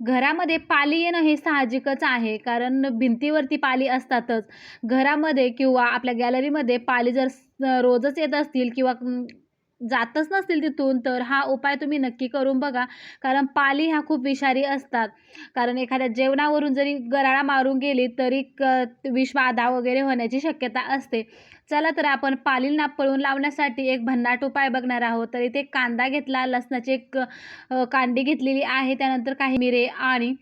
घरामध्ये पाली येणं हे साहजिकच आहे कारण भिंतीवरती पाली असतातच. घरामध्ये किंवा आपल्या गॅलरीमध्ये पाली जर रोजच येत असतील किंवा जातच नसतील तिथून तर हा उपाय तुम्ही नक्की करून बघा. कारण पाली ह्या खूप विषारी असतात. कारण एखाद्या जेवणावरून जरी गराळा मारून गेली तरी क विषबाधा वगैरे होण्याची शक्यता असते. चला तर आपण पालींना पळून लावण्यासाठी एक भन्नाट उपाय बघणार आहोत. तर इथे कांदा घेतला लसणाची एक कांडी घेतलेली आहे. त्यानंतर काही मिरे आणि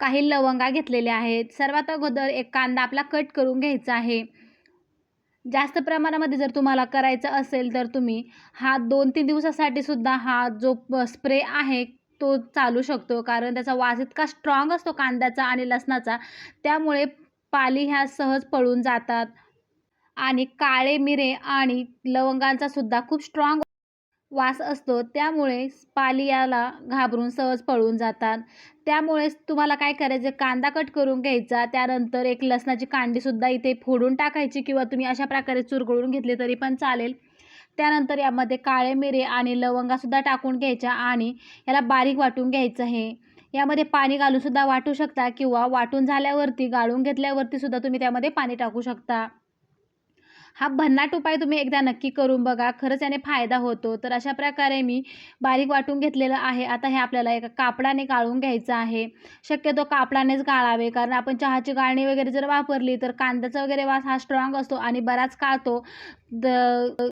काही लवंगा घेतलेल्या आहेत. सर्वात अगोदर एक कांदा आपला कट करून घ्यायचा आहे. जास्त प्रमाणामध्ये जर तुम्हाला करायचं असेल तर तुम्ही हा दोन तीन दिवसासाठी सुद्धा हा जो स्प्रे आहे तो चालू शकतो. कारण त्याचा वास इतका स्ट्रॉंग असतो कांद्याचा आणि लसणाचा. त्यामुळे पाली ह्या सहज पळून जातात. आणि काळे मिरे आणि लवंगांचा सुद्धा खूप स्ट्रॉंग वास असतो त्यामुळे पालियाला घाबरून सहज पळून जातात. त्यामुळेच तुम्हाला काय करायचं? कांदा कट करून घ्यायचा त्यानंतर एक लसणाची कांडीसुद्धा इथे फोडून टाकायची किंवा तुम्ही अशा प्रकारे चुरगळून घेतली तरी पण चालेल. त्यानंतर यामध्ये काळे मिरे आणि लवंगासुद्धा टाकून घ्यायच्या आणि याला बारीक वाटून घ्यायचं आहे. यामध्ये पाणी घालूनसुद्धा वाटू शकता किंवा वाटून झाल्यावरती गाळून घेतल्यावरती सुद्धा तुम्ही त्यामध्ये पाणी टाकू शकता. हा भन्नाट उपाय तुम्ही एकदा नक्की करून बघा. खरंच याने फायदा होतो. तर अशा प्रकारे मी बारीक वाटून घेतलेलं आहे. आता हे आपल्याला एका कापडाने गाळून घ्यायचं आहे. शक्यतो कापडानेच गाळावे. कारण आपण चहाची गाळणी वगैरे जर वापरली तर कांद्याचा वगैरे वास हा स्ट्रॉंग असतो आणि बराच काळतो द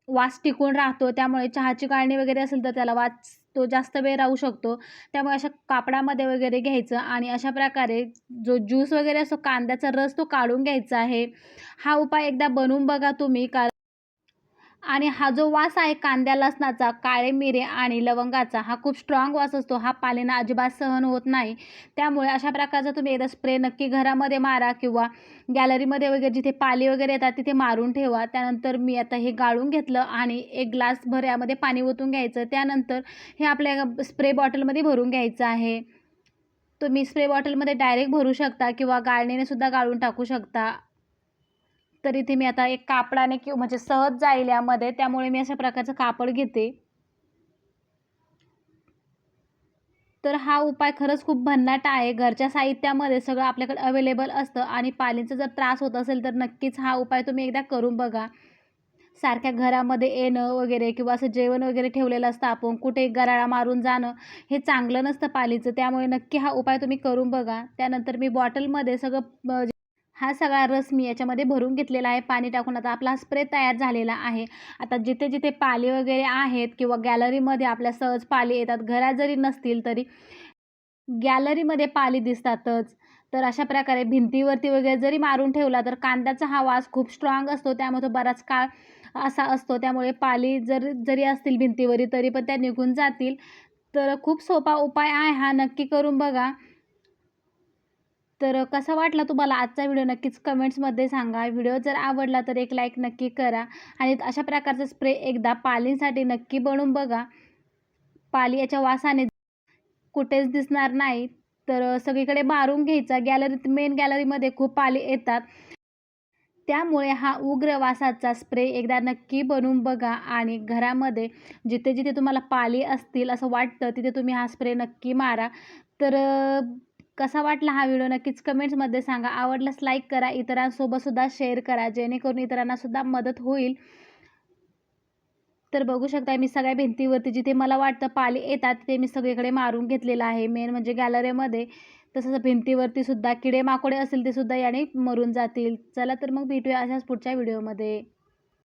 वास टिकून राहतो. त्यामुळे चहाची गाळणी वगैरे असेल तर त्याला वास तो जास्त वेळ राहू शकतो. त्यामुळे अशा कापडामध्ये वगैरे घ्यायचं आणि अशा प्रकारे जो ज्यूस वगैरे असतो कांद्याचा रस तो काढून घ्यायचा आहे. हा उपाय एकदा बनवून बघा तुम्ही कारण आणि हा जो वास आहे कांद्या लसणाचा काळे मिरे आणि लवंगाचा हा खूप स्ट्रॉंग वास असतो. हा पालींना अजिबात सहन होत नाही. त्यामुळे अशा प्रकारचा तुम्ही एकदा स्प्रे नक्की घरामध्ये मारा किंवा गॅलरीमध्ये वगैरे जिथे पाली वगैरे येतात तिथे मारून ठेवा. त्यानंतर मी आता हे गाळून घेतलं आणि एक ग्लास भर यामध्ये पाणी ओतून घ्यायचं. त्यानंतर हे आपल्या स्प्रे बॉटलमध्ये भरून घ्यायचं आहे. तुम्ही स्प्रे बॉटलमध्ये डायरेक्ट भरू शकता किंवा गाळणीने सुद्धा गाळून टाकू शकता. तर इथे मी आता एक कापडाने किंवा म्हणजे सहज जाईल यामध्ये त्यामुळे मी अशा प्रकारचं कापड घेते. तर हा उपाय खरंच खूप भन्नाट आहे. घरच्या साहित्यामध्ये सगळं आपल्याकडे अवेलेबल असतं आणि पालींचा जर त्रास होत असेल तर नक्कीच हा उपाय तुम्ही एकदा करून बघा. सारख्या घरामध्ये येणं वगैरे किंवा असं जेवण वगैरे ठेवलेलं असतं आपण कुठे गराळा मारून जाणं हे चांगलं नसतं पालीचं. त्यामुळे नक्की हा उपाय तुम्ही करून बघा. त्यानंतर मी बॉटलमध्ये सगळं हा सगळा रस मी याच्यामध्ये भरून घेतलेला आहे. पाणी टाकून आता आपला स्प्रे तयार झालेला आहे. आता जिथे जिथे पाले वगैरे आहेत किंवा गॅलरीमध्ये आपल्या सहज पाले येतात घरात जरी नसतील तरी गॅलरीमध्ये पाली दिसतातच. तर अशा प्रकारे भिंतीवरती वगैरे जरी मारून ठेवला तर कांद्याचा हा वास खूप स्ट्रॉंग असतो. त्यामुळे तो बराच काळ असा असतो. त्यामुळे पाली जर जरी असतील भिंतीवरी तरी पण त्या निघून जातील. तर खूप सोपा उपाय आहे हा. नक्की करून बघा. तर कसा वाटला तुम्हाला आजचा व्हिडिओ? नक्कीच कमेंट्समध्ये सांगा. व्हिडिओ जर आवडला तर एक लाईक नक्की करा. आणि अशा प्रकारचा स्प्रे एकदा पालींसाठी नक्की बनवून बघा. पाली याच्या वासाने कुठेच दिसणार नाही. तर सगळीकडे मारून घ्यायचा. गॅलरीत मेन गॅलरीमध्ये खूप पाली येतात. त्यामुळे हा उग्र वासाचा स्प्रे एकदा नक्की बनवून बघा. आणि घरामध्ये जिथे जिथे तुम्हाला पाली असतील असं वाटतं तिथे तुम्ही हा स्प्रे नक्की मारा. तर कसा वाटला हा व्हिडिओ? नक्कीच कमेंट्समध्ये सांगा. आवडल्यास लाईक करा. इतरांसोबतसुद्धा शेअर करा. जेणेकरून इतरांनासुद्धा मदत होईल. तर बघू शकता मी सगळ्या भिंतीवरती जिथे मला वाटतं पाले येतात तिथे मी सगळीकडे मारून घेतलेलं आहे. मेन म्हणजे गॅलरीमध्ये तसंच भिंतीवरती सुद्धा किडे माकोडे असेल ते सुद्धा याने मरून जातील. चला तर मग भेटूया अशाच पुढच्या व्हिडिओमध्ये.